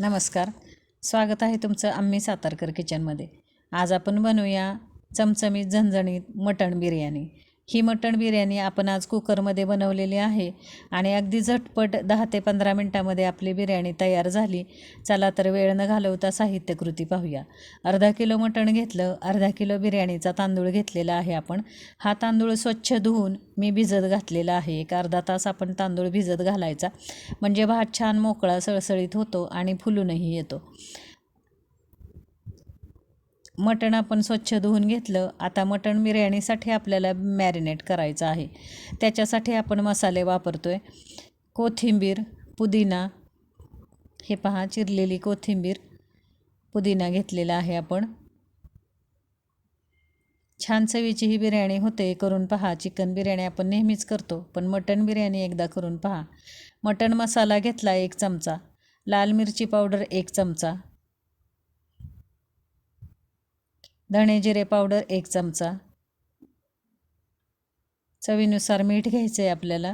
नमस्कार. स्वागत आहे तुमचं आम्ही सातारकर किचनमध्ये आज आपण बनवूया चमचमीत झणझणीत मटण बिर्याणी. ही मटण बिर्याणी आपण आज कुकरमध्ये बनवलेली आहे. आणि अगदी झटपट दहा ते पंधरा मिनटामध्ये आपली बिर्याणी तयार झाली. चला तर वेळ न घालवता साहित्यकृती पाहूया. अर्धा किलो मटण घेतलं. अर्धा किलो बिर्याणीचा तांदूळ घेतलेला आहे आपण. हा तांदूळ स्वच्छ धुवून मी भिजत घातलेला आहे. एक अर्धा तास आपण तांदूळ भिजत घालायचा. म्हणजे भात छान मोकळा सळसळीत होतो आणि फुलूनही येतो. मटण आपण स्वच्छ धुवून घेतलं आता मटण बिर्याणीसाठी आपल्याला मॅरिनेट करायचं आहे. त्याच्यासाठी आपण मसाले वापरतो आहे कोथिंबीर पुदिना हे पहा चिरलेली कोथिंबीर पुदिना घेतलेला आहे आपण. छान चवीची ही बिर्याणी होते करून पहा. चिकन बिर्याणी आपण नेहमीच करतो पण मटण बिर्याणी एकदा करून पहा. मटण मसाला घेतला एक चमचा लाल मिरची पावडर एक चमचा धणे जिरे पावडर एक चमचा. चवीनुसार मीठ घ्यायचं आहे आपल्याला.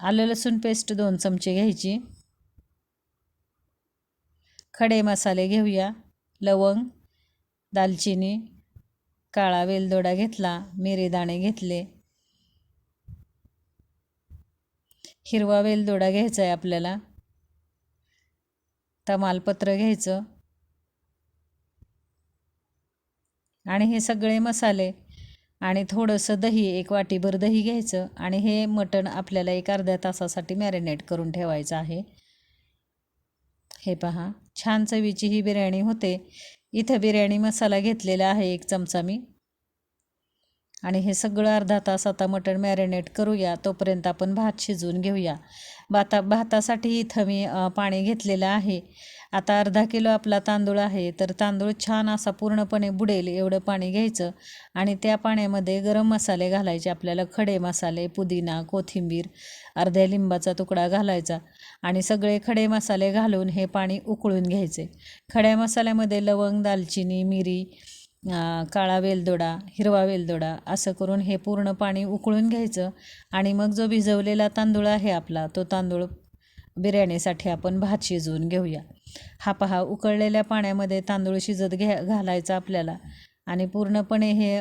आलं लसूण पेस्ट दोन चमचे घ्यायची. खडे मसाले घेऊया. लवंग दालचिनी काळा वेलदोडा घेतला मिरे दाणे घेतले. हिरवा वेलदोडा घ्यायचा आहे आपल्याला. तमालपत्र घ्यायचं. आणि हे सगळे मसाले आणि थोडंसं दही एक वाटीभर दही घ्यायचं आणि हे मटण आपल्याला एक अर्ध्या तासासाठी मॅरिनेट करून ठेवायचं आहे. हे पहा छान चवीची ही बिर्याणी होते. इथं बिर्याणी मसाला घेतलेला आहे एक चमचा मी. आणि हे सगळं अर्धा तास आता मटण मॅरिनेट करूया. तोपर्यंत आपण भात शिजवून घेऊया. भाता भातासाठी इथं मी पाणी घेतलेलं आहे. आता अर्धा किलो आपला तांदूळ आहे. तर तांदूळ छान असा पूर्णपणे बुडेल एवढं पाणी घ्यायचं. आणि त्या पाण्यामध्ये गरम मसाले घालायचे. आपल्याला खडे मसाले पुदिना कोथिंबीर अर्ध्या लिंबाचा तुकडा घालायचा. आणि सगळे खडे मसाले घालून हे पाणी उकळून घ्यायचे. खड्या मसाल्यामध्ये लवंग दालचिनी मिरी काळा वेलदोडा हिरवा वेलदोडा असं करून हे पूर्ण पाणी उकळून घ्यायचं आणि मग जो भिजवलेला तांदूळ आहे आपला तो तांदूळ बिर्याणीसाठी आपण भात शिजवून घेऊया. हा पहा उकळलेल्या पाण्यामध्ये तांदूळ शिजत घ्या घालायचा आपल्याला आणि पूर्णपणे हे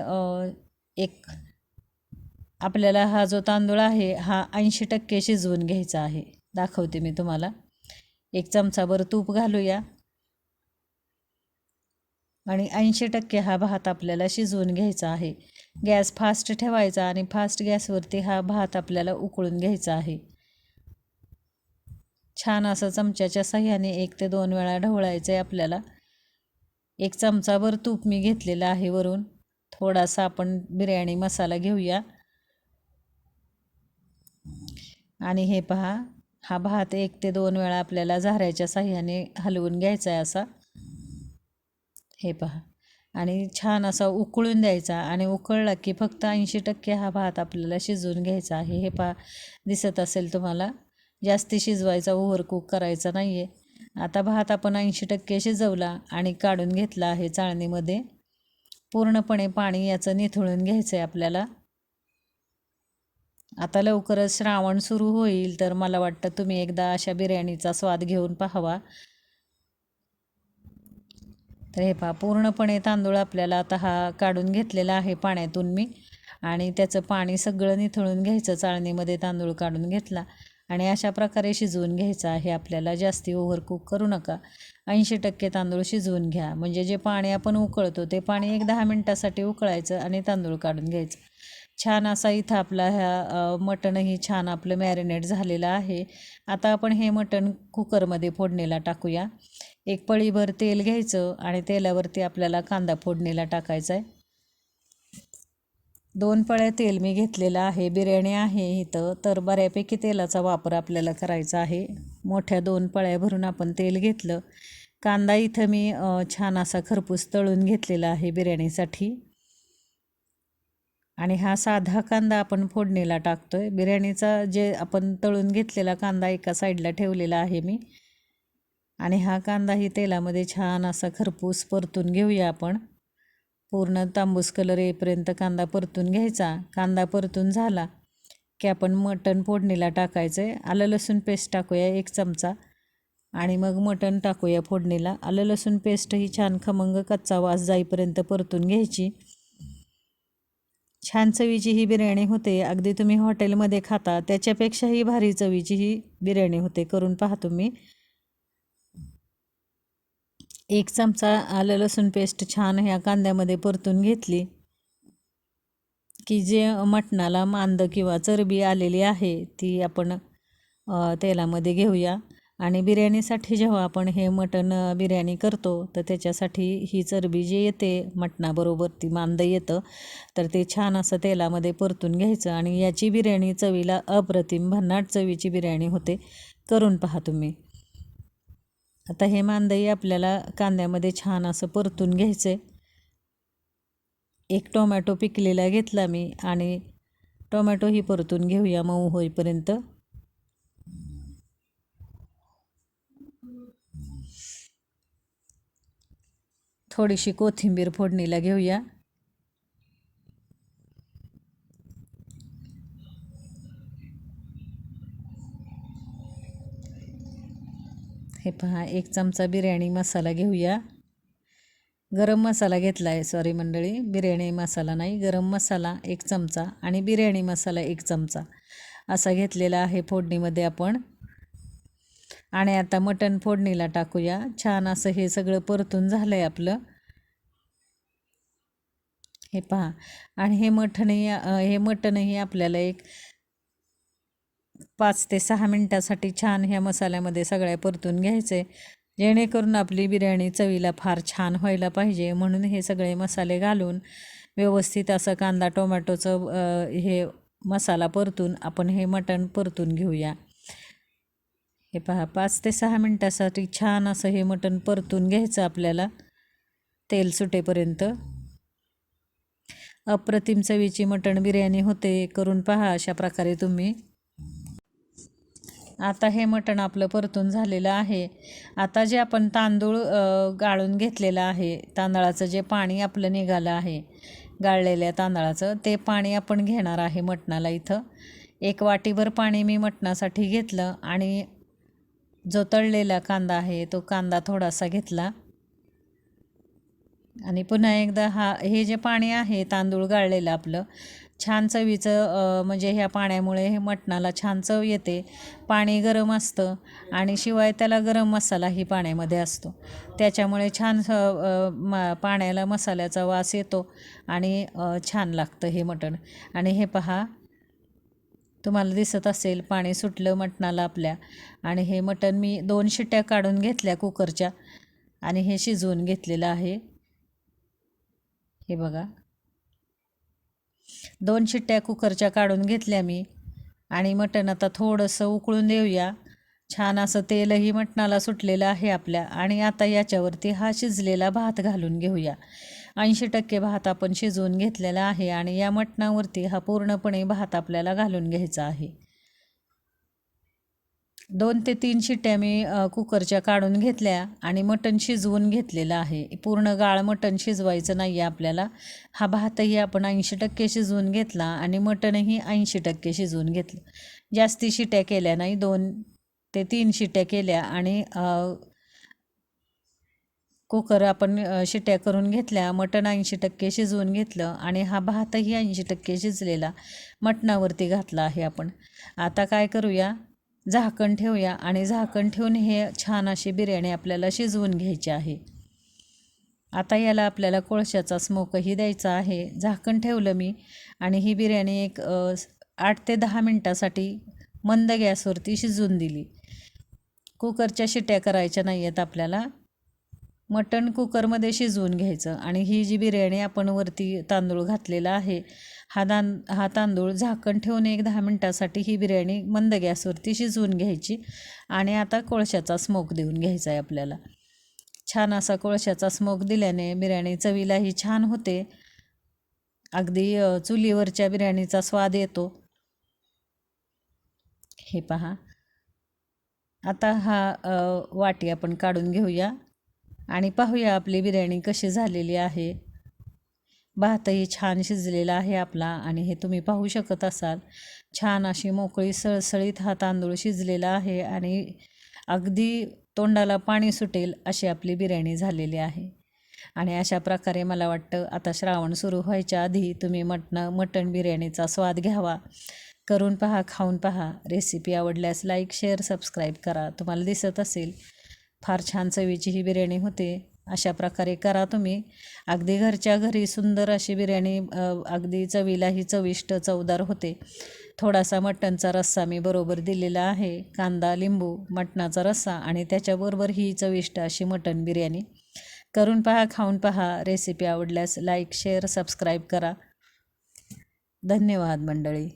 एक आपल्याला हा जो तांदूळ आहे हा ऐंशी टक्के शिजवून घ्यायचा आहे. दाखवते मी तुम्हाला. एक चमचाभर तूप घालूया. आणि ऐंशी टक्के हा भात आपल्याला शिजवून घ्यायचा आहे. गॅस फास्ट ठेवायचा आणि फास्ट गॅसवरती हा भात आपल्याला उकळून घ्यायचा आहे. छान असं चमच्याच्या सह्याने एक ते दोन वेळा ढवळायचं आहे आपल्याला. एक चमचाभर तूप मी घेतलेलं आहे वरून. थोडासा आपण बिर्याणी मसाला घेऊया. आणि हे पहा हा भात एक ते दोन वेळा आपल्याला झाऱ्याच्या साह्याने हलवून घ्यायचा आहे असा. हे पहा. आणि छान असा उकळून द्यायचा आणि उकळला की फक्त ऐंशी टक्के हा भात आपल्याला शिजवून घ्यायचा आहे. हे पहा दिसत असेल तुम्हाला. जास्ती शिजवायचा ओव्हर कुक करायचा नाही आहे आता भात आपण ऐंशी टक्के शिजवला आणि काढून घेतला आहे चाळणीमध्ये. पूर्णपणे पाणी याचं निथळून घ्यायचं आहे आपल्याला. आता लवकरच श्रावण सुरू होईल तर मला वाटतं तुम्ही एकदा अशा बिर्याणीचा स्वाद घेऊन पाहावा. तर हे पहा पूर्णपणे तांदूळ आपल्याला आता हा काढून घेतलेला आहे पाण्यातून मी. आणि त्याचं पाणी सगळं निथळून घ्यायचं चाळणीमध्ये तांदूळ काढून घेतला. आणि अशा प्रकारे शिजवून घ्यायचं आहे. आपल्याला जास्ती ओव्हरकूक करू नका. ऐंशी टक्के तांदूळ शिजवून घ्या. म्हणजे जे पाणी आपण उकळतो ते पाणी एक दहा मिनटासाठी उकळायचं आणि तांदूळ काढून घ्यायचं. छान असा इथं आपला ह्या मटणही छान आपलं मॅरिनेट झालेलं आहे. आता आपण हे मटण कुकरमध्ये फोडणीला टाकूया. एक पळीभर तेल घ्यायचं आणि तेलावरती आपल्याला कांदा फोडणीला टाकायचा आहे. दोन पळ्या तेल मी घेतलेलं आहे. बिर्याणी आहे इथं. तर बऱ्यापैकी तेलाचा वापर आपल्याला करायचा आहे. मोठ्या दोन पळ्या भरून आपण तेल घेतलं. कांदा इथं मी छान असा खरपूस तळून घेतलेला आहे बिर्याणीसाठी. आणि हा साधा कांदा आपण फोडणीला टाकतो आहे बिर्याणीचा जे आपण तळून घेतलेला कांदा एका साईडला ठेवलेला आहे मी. आणि हा कांदाही तेलामध्ये छान असा खरपूस परतून घेऊया आपण. पूर्ण तांबूस कलर येईपर्यंत कांदा परतून घ्यायचा. कांदा परतून झाला की आपण मटण फोडणीला टाकायचं आहे आलं लसूण पेस्ट टाकूया एक चमचा. आणि मग मटण टाकूया फोडणीला. आलं लसूण पेस्ट ही छान खमंग कच्चा वास जाईपर्यंत परतून घ्यायची. छान चवीची ही बिर्याणी होते. अगदी तुम्ही हॉटेलमध्ये खाता त्याच्यापेक्षाही भारी चवीची ही बिर्याणी होते. करून पहा तुम्ही. एक चमचा आलं लसूण पेस्ट छान ह्या कांद्यामध्ये परतून घेतली. की जे मटणाला मांद किंवा चरबी आलेली आहे ती आपण तेलामध्ये घेऊया. आणि बिर्याणीसाठी जेव्हा आपण हे मटण बिर्याणी करतो तर त्याच्यासाठी ही चरबी जी येते मटणाबरोबर ती मांद येतं. तर ते छान असं तेलामध्ये परतून घ्यायचं आणि याची बिर्याणी चवीला अप्रतिम भन्नाट चवीची बिर्याणी होते. करून पहा तुम्ही. आता हे मांदही आपल्याला कांद्यामध्ये छान असं परतून घ्यायचं आहे एक टोमॅटो पिकलेला घेतला मी आणि टोमॅटोही परतून घेऊया मऊ होईपर्यंत. थोडीशी कोथिंबीर फोडणीला घेऊया. हे पहा एक चमचा बिर्याणी मसाला घेऊया. गरम मसाला घेतला आहे सॉरी मंडळी. बिर्याणी मसाला नाही गरम मसाला एक चमचा आणि बिर्याणी मसाला एक चमचा. असा घेतलेला आहे फोडणीमध्ये आपण. आणि आता मटण फोडणीला टाकूया. छान असं हे सगळं परतून झालं आहे आपलं. हे पहा. आणि हे मटणही हे मटणही आपल्याला एक पाच ते सहा मिनटासाठी छान ह्या मसाल्यामध्ये सगळ्या परतून घ्यायचे. जेणेकरून आपली बिर्याणी चवीला फार छान व्हायला पाहिजे. म्हणून हे सगळे मसाले घालून व्यवस्थित असं कांदा टोमॅटोचं हे मसाला परतून आपण हे मटण परतून घेऊया. हे पहा पाच ते सहा मिनटासाठी छान असं हे मटण परतून घ्यायचं आपल्याला. तेल सुटेपर्यंत. अप्रतिम चवीची मटण बिर्याणी होते करून पहा अशा प्रकारे तुम्ही. आता हे मटण आपलं परतून झालेलं आहे. आता जे आपण तांदूळ गाळून घेतलेलं आहे तांदळाचं जे पाणी आपलं निघालं आहे गाळलेल्या तांदळाचं ते पाणी आपण घेणार आहे मटणाला इथं. एक वाटीभर पाणी मी मटणासाठी घेतलं आणि जो तळलेला कांदा आहे तो कांदा थोडासा घेतला. आणि पुन्हा एकदा हा हे जे पाणी आहे तांदूळ गाळलेलं आपलं छान चवीचं म्हणजे ह्या पाण्यामुळे हे मटणाला छान चव येते. पाणी गरम असतं आणि शिवाय त्याला गरम मसालाही पाण्यामध्ये असतो. त्याच्यामुळे छान मा पाण्याला मसाल्याचा वास येतो आणि छान लागतं हे मटण. आणि हे पहा तुम्हाला दिसत असेल पाणी सुटलं मटणाला आपल्या. आणि हे मटण मी दोन शिट्ट्या काढून घेतल्या कुकरच्या आणि हे शिजवून घेतलेलं आहे. हे बघा. दोन शिट्ट्या कुकरच्या काढून घेतल्या मी. आणि मटण आता थोडंसं उकळून देऊया. छान असं तेलही मटणाला सुटलेलं आहे आपल्या. आणि आता याच्यावरती हा शिजलेला भात घालून घेऊया. ऐंशी टक्के भात आपण शिजवून घेतलेला आहे आणि या मटणावरती हा पूर्णपणे भात आपल्याला घालून घ्यायचा आहे. दोन ते तीन शिट्ट्या मी कुकरच्या काढून घेतल्या आणि मटण शिजवून घेतलेलं आहे. पूर्ण गाळ मटण शिजवायचं नाही आहे आपल्याला. हा भातही आपण ऐंशी टक्के शिजवून घेतला आणि मटणही ऐंशी टक्के शिजवून घेतलं. जास्ती शिट्ट्या केल्या नाही दोन ते तीन शिट्ट्या केल्या आणि कुकर आपण शिट्ट्या करून घेतल्या मटण ऐंशी टक्के शिजवून घेतलं आणि हा भातही ऐंशी टक्के शिजलेला मटणावरती घातला आहे आपण. आता काय करूया? झाकण ठेवूया आणि झाकण ठेवून हे छान अशी बिर्याणी आपल्याला शिजवून घ्यायची आहे. आता याला आपल्याला कोळशाचा स्मोकही द्यायचा आहे. झाकण ठेवलं मी आणि ही बिर्याणी एक आठ ते दहा मिनटासाठी मंद गॅसवरती शिजवून दिली. कुकरच्या शिट्या करायच्या नाही आहेत आपल्याला. मटण कुकरमध्ये शिजवून घ्यायचं आणि ही जी बिर्याणी आपण वरती तांदूळ घातलेला आहे हा दान हा तांदूळ झाकण ठेवून एक दहा मिनटासाठी ही बिर्याणी मंद गॅसवरती शिजवून घ्यायची आणि आता कोळशाचा स्मोक देऊन घ्यायचा आहे आपल्याला. छान असा कोळशाचा स्मोक दिल्याने बिर्याणी चवीलाही छान होते. अगदी चुलीवरच्या बिर्याणीचा स्वाद येतो. हे पहा. आता हा वाटी आपण काढून घेऊया आणि पाहूया आपली बिर्याणी कशी झालेली आहे. भातही छान शिजलेला आहे आपला आणि हे तुम्ही पाहू शकत असाल. छान अशी मोकळी सळसळीत हा तांदूळ शिजलेला आहे आणि अगदी तोंडाला पाणी सुटेल अशी आपली बिर्याणी झालेली आहे. आणि अशा प्रकारे मला वाटतं आता श्रावण सुरू व्हायच्या आधी तुम्ही मटणं मटण बिर्याणीचा स्वाद घ्यावा. करून पहा खाऊन पहा. रेसिपी आवडल्यास लाईक शेअर सबस्क्राईब करा. तुम्हाला दिसत असेल फार छान चवीची ही बिर्याणी होते. अशा प्रकारे करा तुम्ही. अगदी घरच्या घरी सुंदर अशी बिर्याणी अगदी चवीलाही चविष्ट चवदार होते. थोडासा मटणचा रस्सा मी बरोबर दिलेला आहे. कांदा लिंबू मटणाचा रस्सा आणि त्याच्याबरोबर ही चविष्ट अशी मटण बिर्याणी. करून पहा खाऊन पहा रेसिपी आवडल्यास लाईक शेअर सबस्क्राईब करा. धन्यवाद मंडळी.